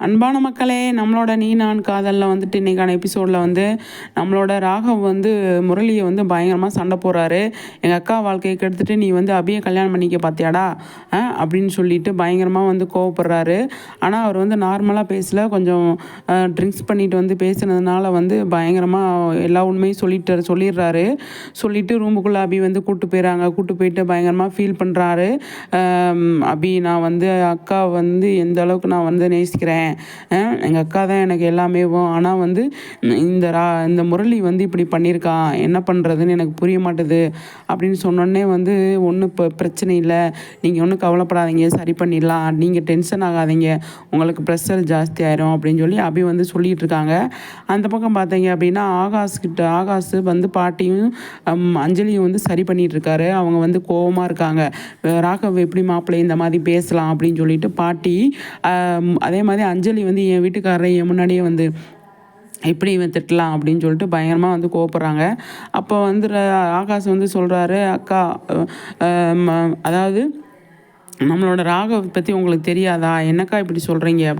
அன்பான மக்களே நம்மளோட நீ நான் காதலில் வந்துட்டு இன்றைக்கான எபிசோடில் வந்து நம்மளோட ராகவ் வந்து முரளியை வந்து பயங்கரமாக சண்டை போடுறாரு. எங்கள் அக்கா வாழ்க்கையை கெடுத்துட்டு நீ வந்து அபியை கல்யாணம் பண்ணிக்க பார்த்தியாடா அப்படின்னு சொல்லிட்டு பயங்கரமாக வந்து கோவப்படுறாரு. ஆனால் அவர் வந்து நார்மலாக பேசல. கொஞ்சம் ட்ரிங்க்ஸ் பண்ணிட்டு வந்து பேசுனதுனால வந்து பயங்கரமாக எல்லா உண்மையும் சொல்லிட்டு சொல்லிடுறாரு. சொல்லிவிட்டு ரூமுக்குள்ளே அபி வந்து கூப்பிட்டு போயிடறாங்க கூட்டு போயிட்டு பயங்கரமாக ஃபீல் பண்ணுறாரு அபி நான் வந்து அக்கா வந்து எந்த அளவுக்கு நான் வந்து நேசிக்கிறேன்? எங்கள் அக்கா தான் எனக்கு எல்லாமே ஆனால் வந்து இந்த ரா இந்த முரளி வந்து இப்படி பண்ணியிருக்கான் என்ன பண்ணுறதுன்னு எனக்கு புரிய மாட்டுது. அப்படின்னு சொன்னோடனே வந்து ஒன்றும் இப்போ பிரச்சனை இல்லை. நீங்கள் ஒன்றும் கவலைப்படாதீங்க. சரி பண்ணிடலாம். நீங்கள் டென்ஷன் ஆகாதீங்க. உங்களுக்கு ப்ரெஷர் ஜாஸ்தி ஆயிரும். அப்படின்னு சொல்லி அபி வந்து சொல்லிகிட்டு இருக்காங்க. அந்த பக்கம் பார்த்தீங்க அப்படின்னா ஆகாஷ் கிட்ட ஆகாஷ் வந்து பாட்டியும் அஞ்சலியும் வந்து சரி பண்ணிட்டு இருக்காரு. அவங்க வந்து கோவமாக இருக்காங்க. ராகவ் எப்படி மாப்பிள்ளை இந்த மாதிரி பேசலாம்? அப்படின்னு சொல்லிட்டு பாட்டி அதே மாதிரி அஞ்சலி வந்து என் வீட்டுக்காரரை என் முன்னாடியே வந்து எப்படி இவன் திட்டலாம் அப்படின்னு சொல்லிட்டு பயங்கரமாக வந்து கோவப்படுறாங்க. அப்போ வந்து ஆகாஷ் வந்து சொல்கிறாரு அக்கா ம- அதாவது நம்மளோட ராகவை பற்றி உங்களுக்கு தெரியாதா? என்னக்கா இப்படி சொல்கிறீங்க